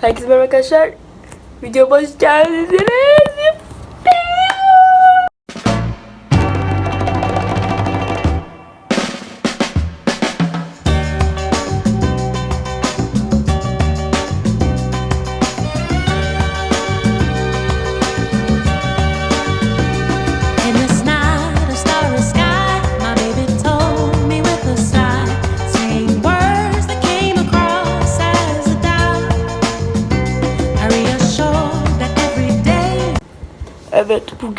Herkese merhaba arkadaşlar. Videoma hoş geldiniz.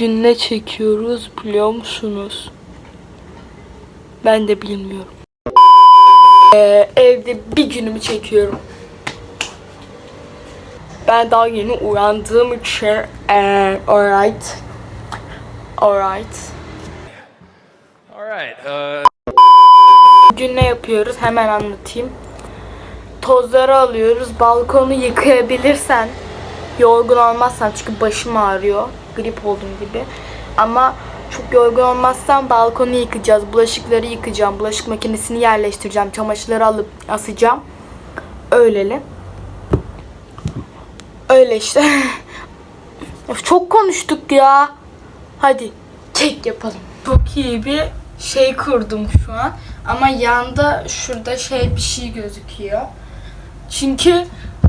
Bugün ne çekiyoruz biliyor musunuz? Ben de bilmiyorum. Ee, evde bir günümü çekiyorum. Ben daha yeni uyandığım için ee, alright. Alright. All right. Uh, Bugün ne yapıyoruz hemen anlatayım. Tozları alıyoruz. Balkonu yıkayabilirsen, yorgun olmazsan çünkü başım ağrıyor. Grip oldum gibi. Ama çok yorgun olmazsam balkonu yıkayacağız. Bulaşıkları yıkayacağım. Bulaşık makinesini yerleştireceğim. Çamaşırları alıp asacağım. Öyleli. Öyle işte. Çok konuştuk ya. Hadi kek yapalım. Çok iyi bir şey kurdum şu an. Ama yanda şurada şey bir şey gözüküyor. Çünkü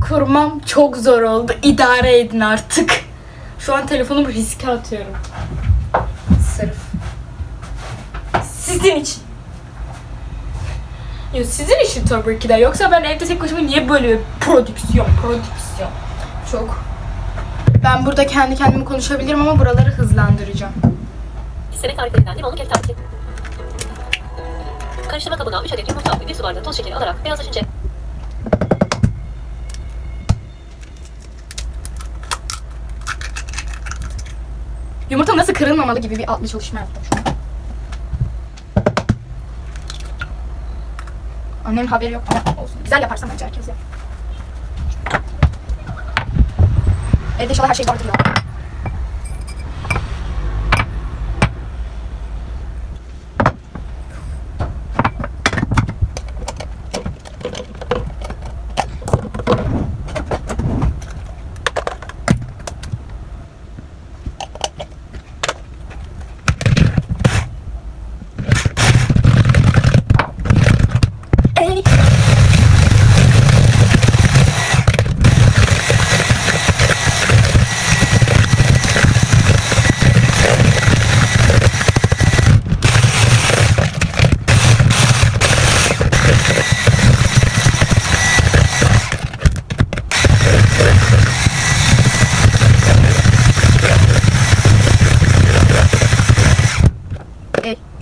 kurmam çok zor oldu. İdare edin artık. Şu an telefonumu riske atıyorum. Sırf. Sizin için. Yok sizin için tabii ki de. Yoksa ben evde tek başıma niye böyle bir prodüksiyon, prodüksiyon. Çok. Ben burada kendi kendime konuşabilirim ama buraları hızlandıracağım. Yemek tariflerinden limonlu kek tarifi. Karıştırma kabına 3 adet yumurta ve 1 su bardağı toz şekeri alarak beyazlaşınca Yumurta nasıl kırılmamalı gibi bir adlı çalışma yaptım şu an. Annemin haberi yok ama olsun. Güzel yaparsam bence herkes yap. Evde inşallah her şey vardır ya.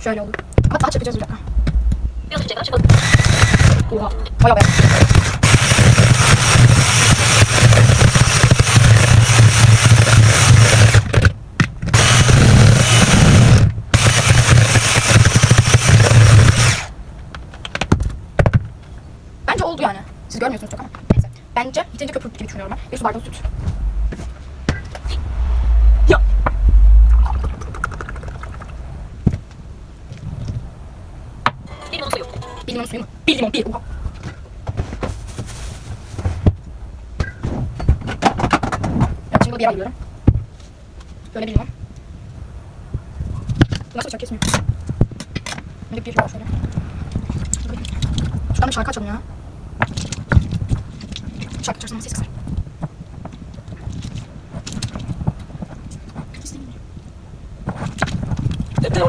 Şöyle oldu. Ama taç yapacağız bir dakika. beyazlaşınca kadar çırpalım. Oha. Bayağı be. Bence oldu yani. Siz görmüyorsunuz çok ama. Neyse. Bence yeterince köpürdük gibi düşünüyorum ben. Bir su bardağı süt. Ya. Bir limon suyu. Bir limon suyu mu? Bir limon, bir. Oha. Ya şimdi bir yere alıyorum. Böyle bir limon. Nasıl bıçak kesmiyor? Böyle bir limon şöyle. Şuradan bir şarkı açalım ya. Şarkı açarsam ses kısar. Nereye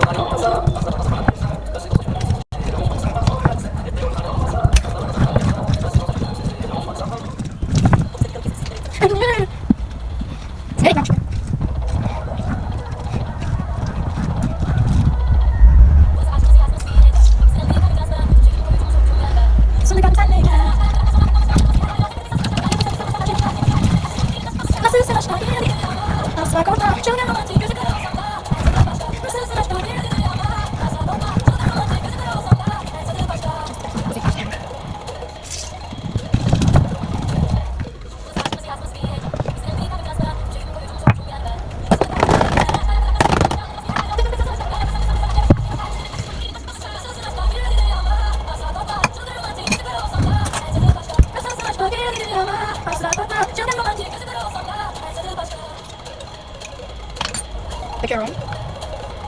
Bekliyorum.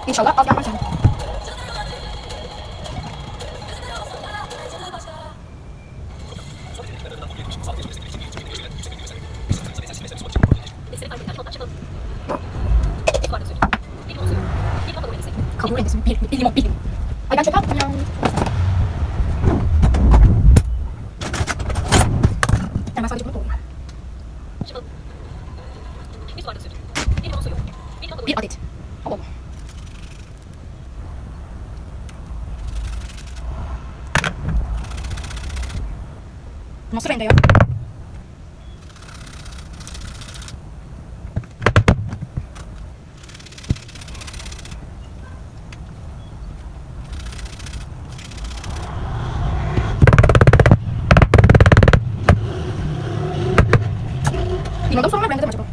İnşallah az gelmez yani. Nasıl rende ya? Limonda sorun var bende de mi acaba?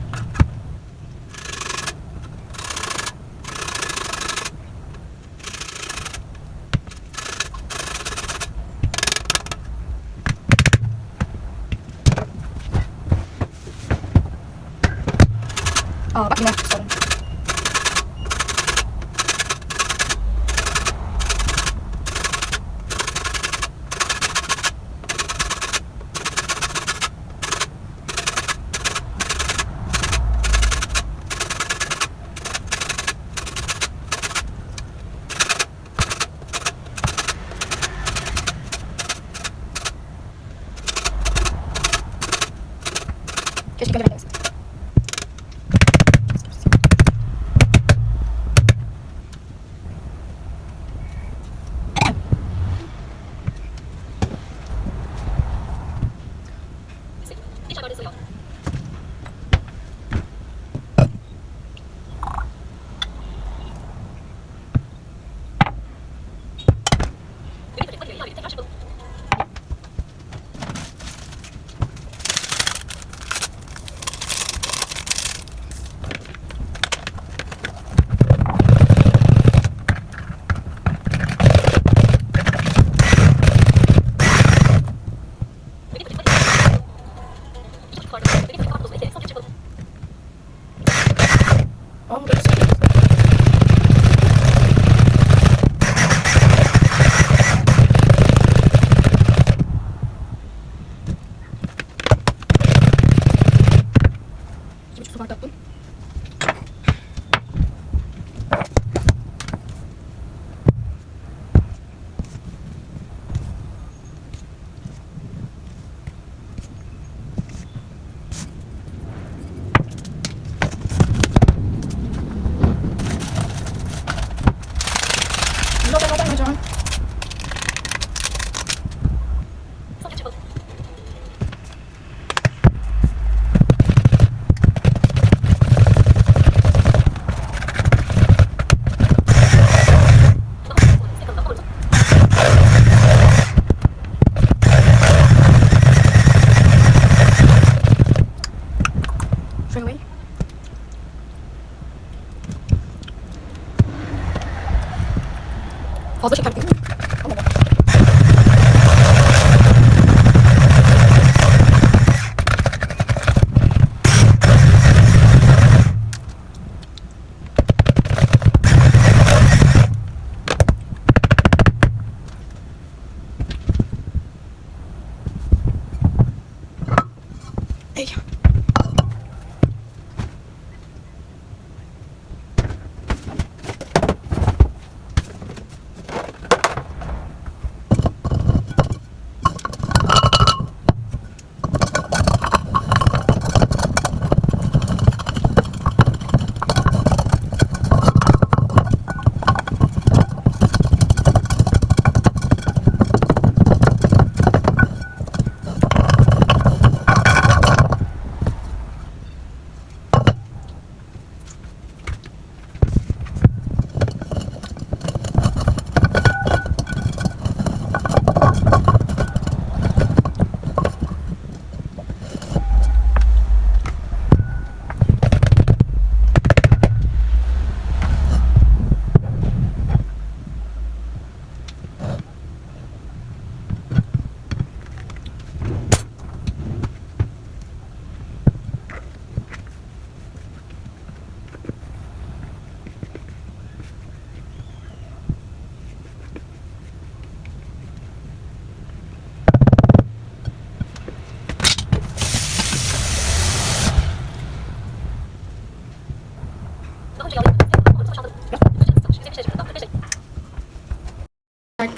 Aa bak limon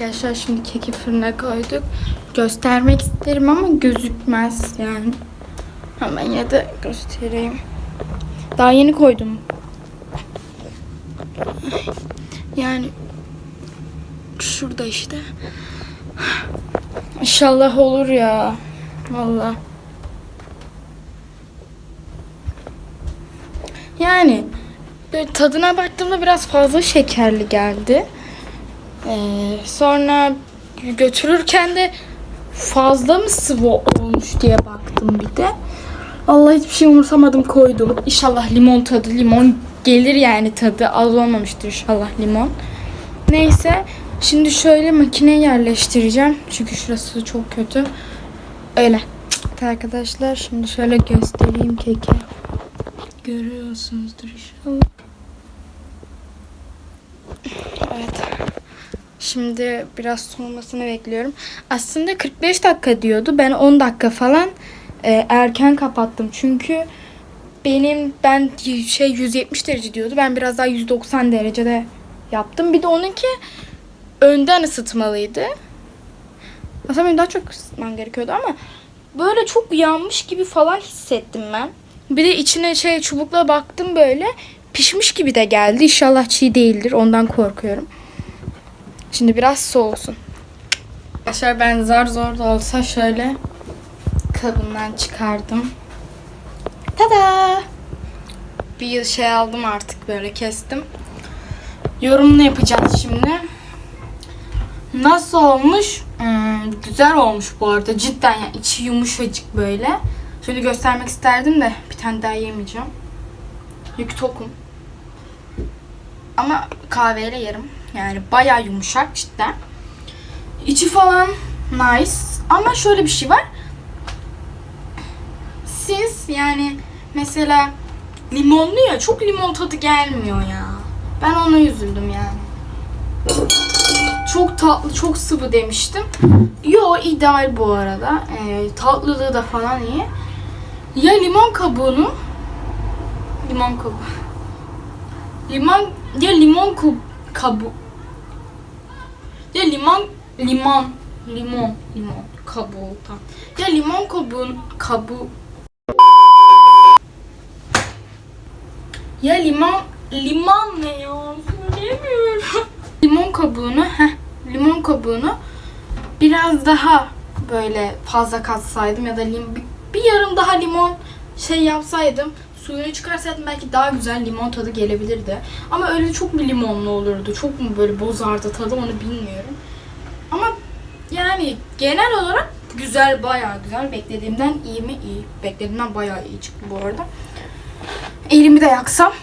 Arkadaşlar şimdi keki fırına koyduk. Göstermek isterim ama gözükmez yani. Ama yine de göstereyim. Daha yeni koydum. Yani şurada işte. İnşallah olur ya. Vallahi. Yani tadına baktığımda biraz fazla şekerli geldi. Ee, sonra götürürken de fazla mı sıvı olmuş diye baktım bir de. Allah hiçbir şey umursamadım koydum. İnşallah limon tadı, limon gelir yani tadı. Az olmamıştır inşallah limon. Neyse şimdi şöyle makineye yerleştireceğim. Çünkü şurası çok kötü. Öyle. Arkadaşlar şimdi şöyle göstereyim keki. Görüyorsunuzdur inşallah. Evet. Şimdi biraz soğumasını bekliyorum. Aslında 45 dakika diyordu. Ben 10 dakika falan e, erken kapattım. Çünkü benim ben şey 170 derece diyordu. Ben biraz daha 190 derecede yaptım. Bir de onunki önden ısıtmalıydı. Aslında benim daha çok ısıtmam gerekiyordu ama böyle çok yanmış gibi falan hissettim ben. Bir de içine şey çubukla baktım böyle. Pişmiş gibi de geldi. İnşallah çiğ değildir. Ondan korkuyorum. Şimdi biraz soğusun. Arkadaşlar ben zar zor da olsa şöyle kabından çıkardım. Tada! Bir şey aldım artık böyle kestim. Yorumunu yapacağız şimdi. Nasıl olmuş? Hmm, güzel olmuş bu arada. Cidden yani içi yumuşacık böyle. Şöyle göstermek isterdim de bir tane daha yemeyeceğim. Yük tokum. Ama kahveyle yerim. Yani bayağı yumuşak cidden. İçi falan nice. Ama şöyle bir şey var. Siz yani mesela limonlu ya çok limon tadı gelmiyor ya. Ben ona üzüldüm yani. Çok tatlı, çok sıvı demiştim. Yo ideal bu arada. Ee, tatlılığı da falan iyi. Ya limon kabuğunu limon kabuğu. Limon ya limon kub, kabu. Ya limon limon limon limon kabuğu tam. Ya limon kabuğun kabuğu. Ya limon limon ne ya? Söyleyemiyorum. limon kabuğunu heh, limon kabuğunu biraz daha böyle fazla katsaydım ya da lim, bir yarım daha limon şey yapsaydım suyunu çıkarsaydım belki daha güzel limon tadı gelebilirdi. Ama öyle çok mu limonlu olurdu? Çok mu böyle bozardı tadı onu bilmiyorum. Ama yani genel olarak güzel bayağı güzel. Beklediğimden iyi mi? İyi. Beklediğimden bayağı iyi çıktı bu arada. Elimi de yaksam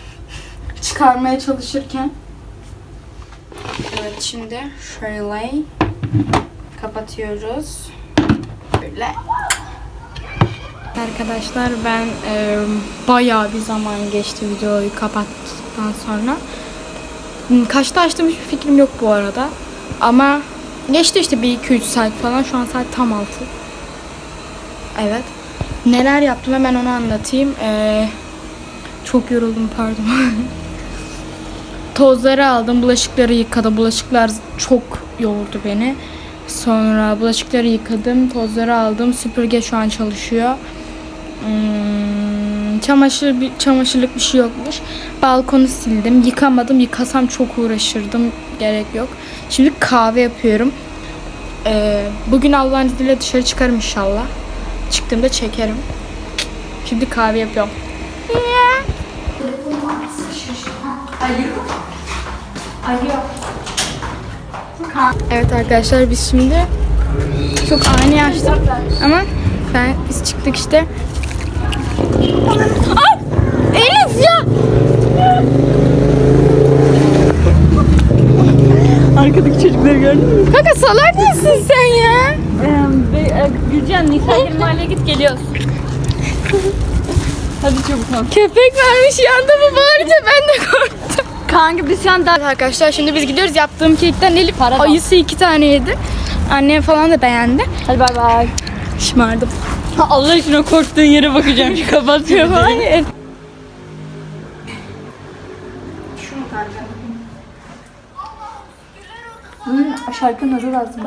çıkarmaya çalışırken. Evet şimdi şöyle kapatıyoruz. Böyle. Arkadaşlar ben e, bayağı bir zaman geçti videoyu kapattıktan sonra. Hmm, Kaçta açtım hiçbir fikrim yok bu arada. Ama geçti işte bir 2-3 saat falan. Şu an saat tam 6. Evet. Neler yaptım hemen onu anlatayım. Ee, çok yoruldum pardon. Tozları aldım, bulaşıkları yıkadım. Bulaşıklar çok yordu beni. Sonra bulaşıkları yıkadım, tozları aldım. Süpürge şu an çalışıyor. Hmm, çamaşır bir çamaşırlık bir şey yokmuş. Balkonu sildim. Yıkamadım. Yıkasam çok uğraşırdım. Gerek yok. Şimdi kahve yapıyorum. Ee, bugün Allah'ın izniyle dışarı çıkarım inşallah. Çıktığımda çekerim. Şimdi kahve yapıyorum. Evet arkadaşlar biz şimdi çok ani açtım ama ben biz çıktık işte. Ay! Elif ya! Arkadaki çocukları gördün mü? Kanka salak mısın sen ya? Ee, Gülcan, Nisa gelin mahalleye git geliyoruz. Hadi çabuk ol. Köpek vermiş yandı mı bağırınca ben de korktum. Kanka biz şu an daha... Evet arkadaşlar şimdi biz gidiyoruz yaptığım kekten Elif Para da. ayısı iki tane yedi. Annem falan da beğendi. Hadi bay bay. Şımardım. Allah aşkına korktuğun yere bakacağım. Şu kapatıyor. Hayır. Bunun şarkının adı lazım.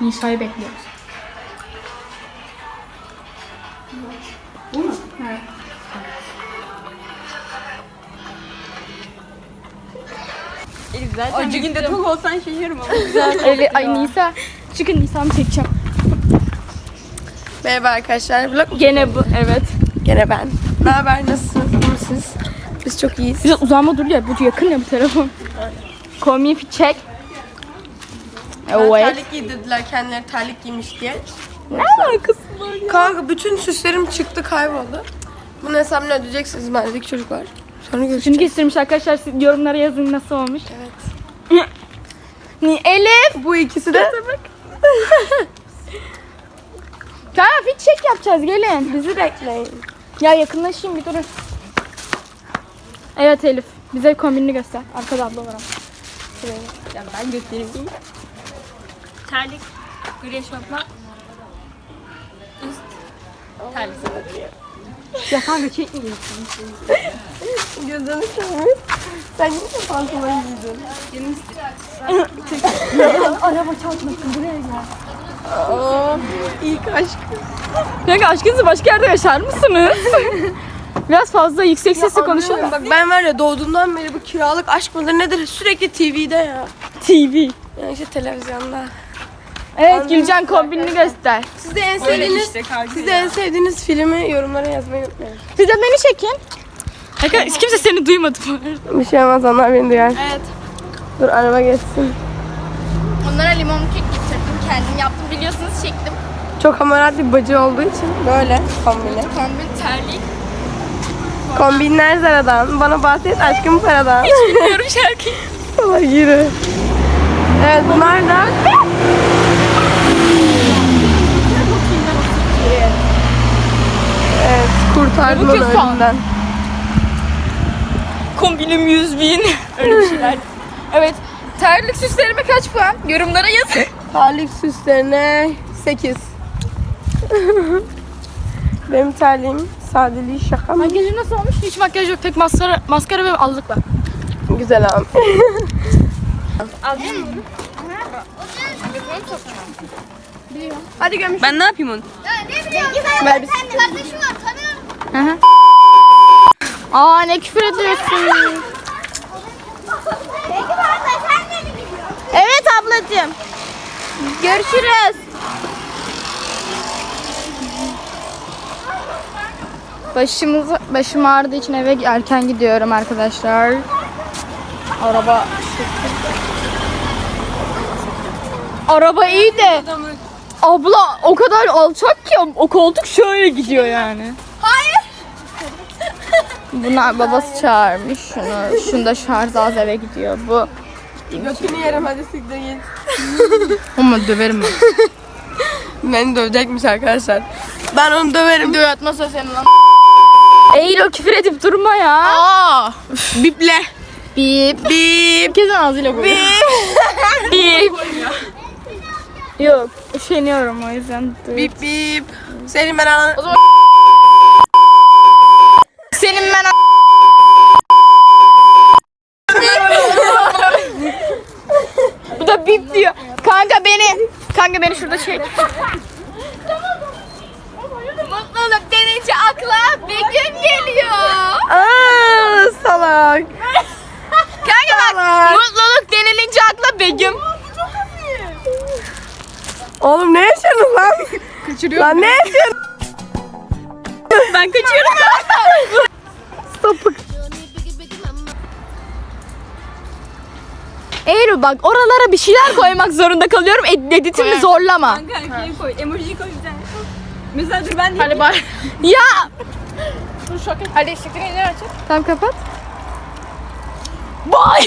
Nisa'yı bekliyoruz. Zaten bir günde tok olsan şaşırma. Öyle, ay Nisa. Çıkın Nisa'mı çekeceğim. Merhaba arkadaşlar. Vlog Gene bu, evet. gene ben. Ne haber? Nasılsınız? İyi misiniz? Biz çok iyiyiz. Biraz uzağıma dur ya, bu yakın ya bu telefon. Komi çek. Evet. Terlik giydirdiler kendileri terlik giymiş diye. Ne alakası var ya? Kanka bütün süslerim çıktı kayboldu. Bunun hesabını ödeyeceksiniz mahalledeki çocuklar. Sonra görüşeceğiz. Şimdi kestirmiş arkadaşlar siz yorumlara yazın nasıl olmuş. Evet. Ni Elif. Bu ikisi de Tamam fit çek yapacağız gelin. bizi bekleyin. Ya yakınlaşayım bir durun. Evet Elif. Bize kombinini göster. Arkada abla var ama. Ya ben göstereyim. Terlik, gri eşofman, üst terlik. Ya kanka çekmiyor. Gözünü seveyim. Sen de pantolon giydin. Araba çarpmasın buraya gel. Aa, ilk aşk. Kanka aşkınızı başka yerde yaşar mısınız? Biraz fazla yüksek sesle konuşuyor. Bak ben var ya doğduğumdan beri bu kiralık aşk mıdır nedir sürekli TV'de ya. TV. Yani işte televizyonda. Evet Gülcan kombinini göster. Siz de en sevdiğiniz, siz de en sevdiğiniz filmi yorumlara yazmayı unutmayın. Siz de beni çekin. Kanka kimse seni duymadı bu arada. Bir şey olmaz onlar beni duyar. Evet. Dur araba geçsin. Onlara limon kek getirdim. Kendim yaptım biliyorsunuz çektim. Çok hamarat bir bacı olduğu için böyle kombine. Kombin terlik. Kombinler Zara'dan. Bana bahset aşkım paradan. Bilmiyorum şarkıyı. Sana yürü. Evet bunlar da Evet kurtardım Bu onu kız falan. ölümden. Kombinim 100 bin. Öyle bir şeyler. evet. Terlik süslerime kaç puan? Yorumlara yazın. Terlik süslerine 8. Benim terliğim sadeliği şaka mı? Makyajı nasıl olmuş? Hiç makyaj yok. Tek maskara, maskara ve allık var. Güzel abi. Hadi gömüş. Ben ne yapayım onu? Ver bir Kardeşim var tanıyorum. Aa ne küfür ediyorsun? Evet ablacığım. Görüşürüz. Başımız başım ağrıdığı için eve erken gidiyorum arkadaşlar. Araba Araba iyi de abla o kadar alçak ki o koltuk şöyle gidiyor yani. Buna babası çağırmış şunu. Şunda şarj az eve gidiyor. Bu Götünü yerim hadi siktir git. ama döverim ben. Beni dövecekmiş arkadaşlar. Ben onu döverim. Video atmasa senin lan. Eğil o küfür edip durma ya. Aa, biple. Bip. Bip. Kesin ağzıyla koyuyor. Bip. Yok, üşeniyorum o yüzden. Bip bip. Senin ben alan... Senin ben Bu da bip diyor. Kanka beni, kanka beni şurada çek. Mutluluk denince akla bir gün geliyor. Aa, salak. Kanka bak, mutluluk denilince akla Begüm. Oğlum ne yaşadın lan? Kaçırıyorum. Lan ne yaşadın? Ben kaçıyorum. Sapık. Eğri bak oralara bir şeyler koymak zorunda kalıyorum. Ed- Editimi zorlama. Kanka şey koy. Emoji koy bir tane. Mesela dur ben Hadi bay. Ya. Dur şaka. Hadi siktir açık. Tamam kapat. Bay.